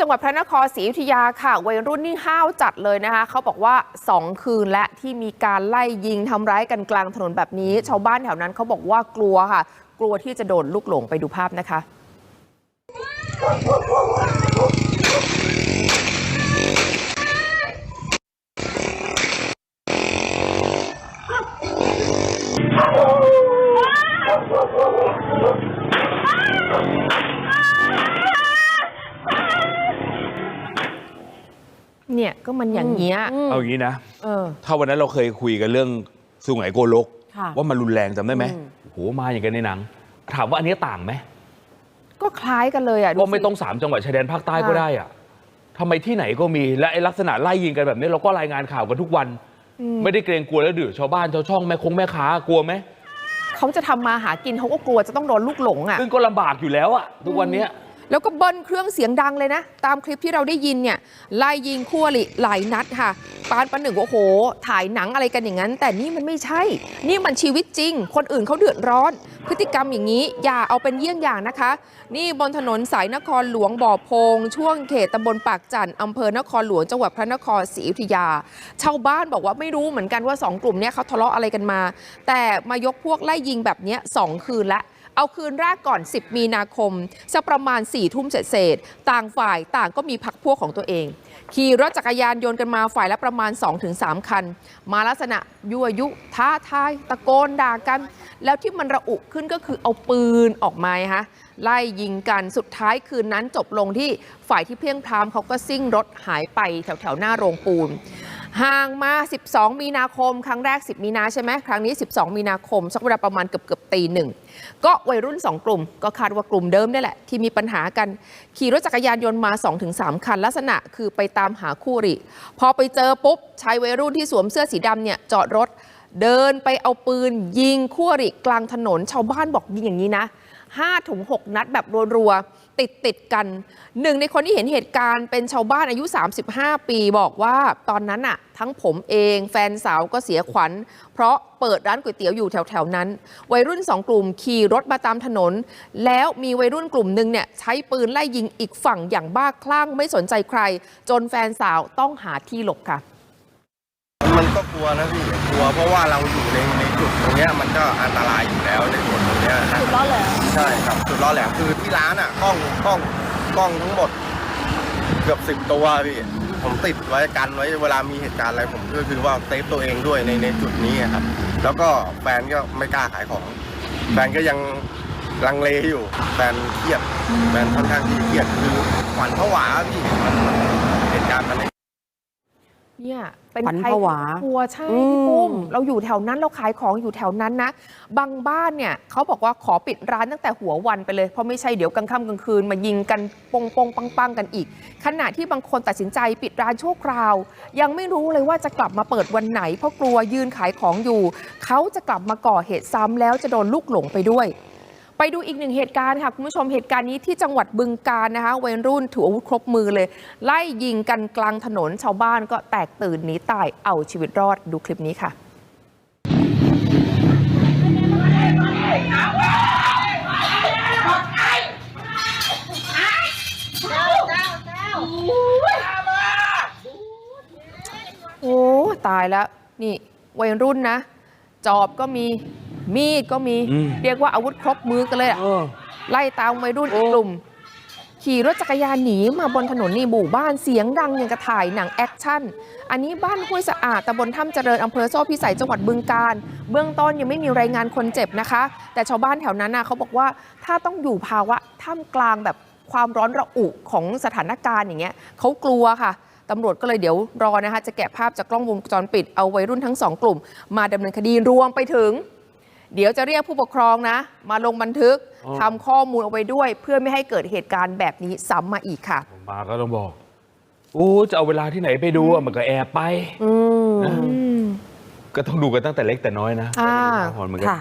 จังหวัดพระนครศรีอยุธยาค่ะ วัยรุ่นนี่ห้าวจัดเลยนะคะเขาบอกว่า 2 คืนและที่มีการไล่ยิงทำร้ายกันกลางถนนแบบนี้ ชาวบ้านแถวนั้นเขาบอกว่ากลัวค่ะ กลัวที่จะโดนลูกหลงไปดูภาพนะคะ เนี่ยก็มันอย่างเงี้ยเอาอย่างนี้นะเออ ถ้าวันนั้นเราเคยคุยกันเรื่องสุไหงโกลก ค่ะว่ามันรุนแรงจำได้ไหมอืมโหมาอย่างกันในหนัง ถามว่าอันนี้ต่างไหมก็คล้ายกันเลยอะดูก็ไม่สิต้องสามจังหวัดชายแดนภาคใต้ค่ะก็ได้อะทำไมที่ไหนก็มีและไอ้ลักษณะไล่ยิงกันแบบนี้เราก็รายงานข่าวกันทุกวัน ไม่ได้เกรงกลัวแล้วดือชาวบ้านชาวช่องแม่คงแม่ค้ากลัวไหมเขาจะทำมาหากินเขาก็กลัวจะต้องโดนลูกหลงอะ ซึ่งก็ลำบากอยู่แล้วอะทุกวันเนี้ย แล้วก็เบิ้ลเครื่องเสียงดังเลยนะ ตามคลิปที่เราได้ยินเนี่ยไล่ยิงคู่อริหลายนัดค่ะปานประหนึ่งว่าโอ้โห ถ่ายหนังอะไรกันอย่างนั้น แต่นี่มันไม่ใช่ นี่มันชีวิตจริง คนอื่นเขาเดือดร้อน พฤติกรรมอย่างนี้ อย่าเอาเป็นเยี่ยงอย่างนะคะ นี่บนถนนสายนครหลวงบ่อโพง ช่วงเขตตำบลปากจันทร์อำเภอนครหลวงจังหวัดพระนครศรีอยุธยา ชาวบ้านบอกว่าไม่รู้เหมือนกันว่าสองกลุ่มเนี้ยเขาทะเลาะอะไรกันมา แต่มายกพวกไล่ยิงแบบนี้สองคืนละ เอาคืนแรกก่อน 10 มีนาคมสักประมาณ4ทุ่มเศษต่างฝ่ายต่างก็มีพักพวกของตัวเอง ขี่รถจักรยานยนต์กันมาฝ่ายละประมาณ 2-3 คัน มาลักษณะยั่วยุท้าทายตะโกนด่ากัน แล้วที่มันระอุขึ้นก็คือเอาปืนออกมาฮะไล่ยิงกันสุดท้ายคืนนั้นจบลงที่ฝ่ายที่เพียงพรามเขาก็ซิ่งรถหายไปแถวๆหน้าโรงปูน ห่างมา 12 มีนาคม ครั้งแรก 10 มีนาใช่ไหมครั้งนี้ 12 มีนาคมสักเวลาประมาณเกือบเกือบตีหนึ่งก็วัยรุ่น 2 กลุ่ม ก็คาดว่ากลุ่มเดิมนี่แหละ ที่มีปัญหากัน ขี่รถจักรยานยนต์มา 2-3 คัน ลักษณะคือไปตามหาคู่ริ พอไปเจอปุ๊บชายวัยรุ่นที่สวมเสื้อสีดำเนี่ยจอดรถ เดินไปเอาปืน ยิงคู่ริกลางถนนชาวบ้านบอกยิงอย่างนี้นะ5ถึง6นัดแบบรัวๆ ติดติดๆกัน หนึ่งในคนที่เห็นเหตุการณ์เป็นชาวบ้านอายุ 35 ปีบอกว่าตอนนั้นอะทั้งผมเองแฟนสาวก็เสียขวัญ เพราะเปิดร้านก๋วยเตี๋ยวอยู่แถวๆนั้น วัยรุ่นสองกลุ่มขี่รถมาตามถนน แล้วมีวัยรุ่นกลุ่มหนึ่งเนี่ยใช้ปืนไล่ยิงอีกฝั่งอย่างบ้าคลั่งไม่สนใจใคร จนแฟนสาวต้องหาที่หลบค่ะ มันก็กลัวนะพี่กลัวเพราะว่าเราอยู่ในในจุดตรงเนี้ยมันก็อันตรายอยู่แล้วในส่วนตรงเนี้ยนะ จุดล่อแหลม ใช่ครับจุดล่อแหลมคือที่ร้านอะกล้องกล้องกล้องทั้งหมด เกือบสิบตัวพี่ผมติดไว้กันไว้เวลามีเหตุการณ์อะไรผมก็คือว่าเซฟตัวเองด้วยในในจุดนี้ครับ แล้วก็แฟนก็ไม่กล้าขายของ แฟนก็ยังลังเลอยู่แฟนเครียดแฟนค่อนข้างที่เครียดคือขวัญผวาพี่มันเหตุการณ์มัน เนี่ยเป็นขวัญใครผวากลัวใช่อืมพี่ปุ้ม เราอยู่แถวนั้นเราขายของอยู่แถวนั้นนะ บางบ้านเนี่ยเขาบอกว่าขอปิดร้านตั้งแต่หัววันไปเลย เพราะไม่ใช่เดี๋ยวกลางค่ำกลางคืนมายิงกันปงปงปังปังกันอีก ขณะที่บางคนตัดสินใจปิดร้านชั่วคราว ยังไม่รู้เลยว่าจะกลับมาเปิดวันไหน เพราะกลัวยืนขายของอยู่ เขาจะกลับมาก่อเหตุซ้ำแล้วจะโดนลูกหลงไปด้วย ไปดูอีกหนึ่งเหตุการณ์ค่ะคุณผู้ชมเหตุการณ์นี้ที่จังหวัดบึงกาฬนะคะวัยรุ่นถืออาวุธครบมือเลย ไล่ยิงกันกลางถนนชาวบ้านก็แตกตื่นหนีตายเอาชีวิตรอดดูคลิปนี้ค่ะโอ้ตายแล้ว นี่วัยรุ่นนะ จอบก็มี มีดก็มีอืมเรียกว่าอาวุธครบมือกันเลยอะเออไล่ตามวัยรุ่นอีกกลุ่ม ขี่รถจักรยานหนีมาบนถนนในหมู่บ้านเสียงดังอย่างกระถ่ายหนังแอคชั่น อันนี้บ้านห้วยสะอาดตำบลถ้ำเจริญอำเภอโซ่พิสัยจังหวัดบึงกาฬเบื้องต้นยังไม่มีรายงานคนเจ็บนะคะ แต่ชาวบ้านแถวนั้นนะเขาบอกว่าถ้าต้องอยู่ภาวะท่ามกลางแบบความร้อนระอุของสถานการณ์อย่างเงี้ยเขากลัวค่ะตำรวจก็เลยเดี๋ยวรอนะคะ จะแกะภาพจากกล้องวงจรปิดเอาวัยรุ่นทั้งสองกลุ่ม มาดำเนินคดีรวมไปถึง เดี๋ยวจะเรียกผู้ปกครองนะ มาลงบันทึกอ๋อทำข้อมูลเอาไว้ด้วย เพื่อไม่ให้เกิดเหตุการณ์แบบนี้ซ้ำมาอีกค่ะ มาก็ต้องบอกโอ้จะเอาเวลาที่ไหนไปดูอะมันก็แอบไปอืมนะก็ต้องดูกันตั้งแต่เล็กแต่น้อยนะอ่าเป็นอุทาหรณ์เหมือนกัน ค่ะ